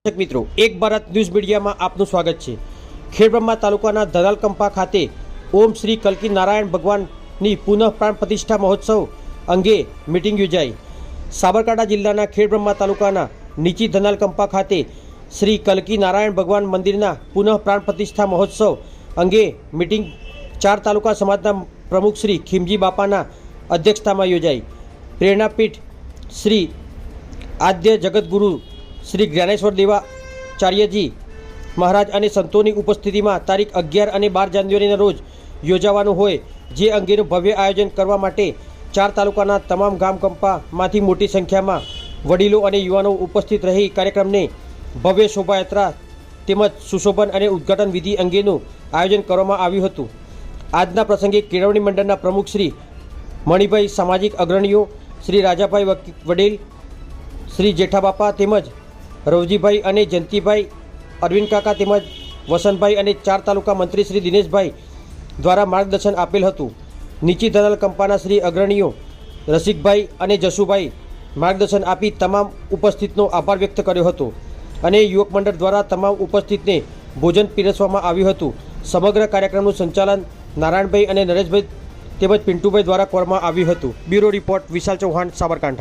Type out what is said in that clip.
દર્શક મિત્રો, એક ભારત ન્યૂઝ મીડિયામાં આપનું સ્વાગત છે. ખેડબ્રહ્મા તાલુકાના ધરાલકંપા ખાતે ઓમ શ્રી કલ્કી નારાયણ ભગવાનની પુનઃ પ્રાણ પ્રતિષ્ઠા મહોત્સવ અંગે મિટિંગ યોજાઈ. સાબરકાંઠા જિલ્લાના ખેડબ્રહ્મા તાલુકાના નીચી ધનાલકંપા ખાતે શ્રી કલ્કી નારાયણ ભગવાન મંદિરના પુનઃ પ્રાણ પ્રતિષ્ઠા મહોત્સવ અંગે મિટિંગ ચાર તાલુકા સમાજના પ્રમુખ શ્રી ખીમજી બાપાના અધ્યક્ષતામાં યોજાઈ. પ્રેરણાપીઠ શ્રી આદ્ય જગતગુરુ શ્રી જ્ઞાનેશ્વર દેવાચાર્યજી મહારાજ અને સંતોની ઉપસ્થિતિમાં તારીખ અગિયાર અને બાર જાન્યુઆરીના રોજ યોજાવાનું હોય, જે અંગેનું ભવ્ય આયોજન કરવા માટે ચાર તાલુકાના તમામ ગામ કંપામાંથી મોટી સંખ્યામાં વડીલો અને યુવાનો ઉપસ્થિત રહી કાર્યક્રમને ભવ્ય શોભાયાત્રા તેમજ સુશોભન અને ઉદ્ઘાટન વિધિ અંગેનું આયોજન કરવામાં આવ્યું હતું. આજના પ્રસંગે કેળવણી મંડળના પ્રમુખ શ્રી મણિભાઈ સામાજિક અગ્રણીઓ, શ્રી રાજાભાઈ વડીલ, શ્રી જેઠાબાપા તેમજ રવજીભાઈ અને જયંતિભાઈ, અરવિંદ કાકા તેમજ વસંતભાઈ અને ચાર તાલુકા મંત્રી શ્રી દિનેશભાઈ દ્વારા માર્ગદર્શન આપેલ હતું. નીચી ધરાલ કંપાના શ્રી અગ્રણીઓ રસિકભાઈ અને જશુભાઈ માર્ગદર્શન આપી તમામ ઉપસ્થિતનો આભાર વ્યક્ત કર્યો હતો અને યુવક મંડળ દ્વારા તમામ ઉપસ્થિતને ભોજન પીરસવામાં આવ્યું હતું. સમગ્ર કાર્યક્રમનું સંચાલન નારાયણભાઈ અને નરેશભાઈ તેમજ પિન્ટુભાઈ દ્વારા કરવામાં આવ્યું હતું. Bureau report Vishal Chauhan, Sabarkantha.